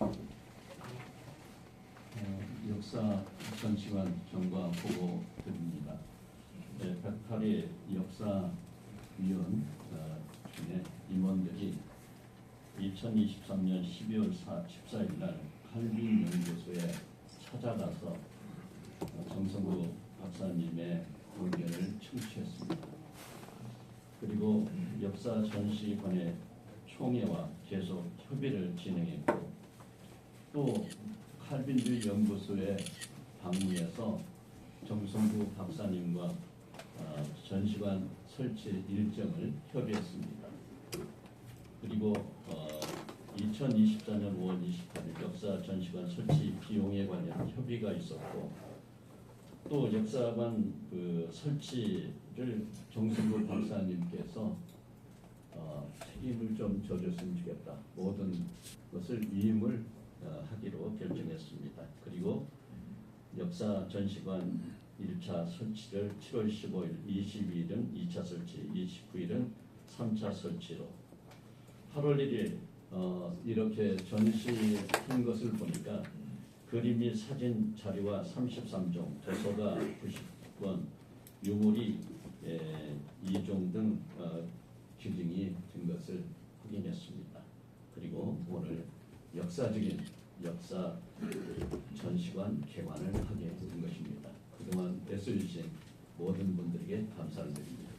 어, 역사 전시관 경과 보고 드립니다. 네, 108회 역사위원 어, 중에 임원들이 2023년 12월 4, 14일 날 칼빈 연구소에 찾아가서 어, 정성구 박사님의 의견을 청취했습니다. 그리고 역사 전시관의 총회와 계속 협의를 진행했고 또 칼빈주 연구소에 방문해서 정성구 박사님과 어, 전시관 설치 일정을 협의했습니다. 그리고 어, 2024년 5월 28일 역사 전시관 설치 비용에 관련 협의가 있었고 또 역사관 그 설치를 정승구 박사님께서 어, 책임을 좀 져줬으면 좋겠다. 모든 것을 위임을 어, 하기로 결정했습니다. 그리고 역사 전시관 1차 설치를 7월 15일, 22일은 2차 설치, 29일은 3차 설치로 8월 1일 어, 이렇게 전시한 것을 보니까 그림 및 사진 자료가 33종, 도서가 90권, 유물이 예, 2종 등 어, 기증이 된 것을 확인했습니다. 그리고 오늘 역사적인 역사 전시관 개관을 하게 된 것입니다. 그동안 애써주신 모든 분들에게 감사를 드립니다.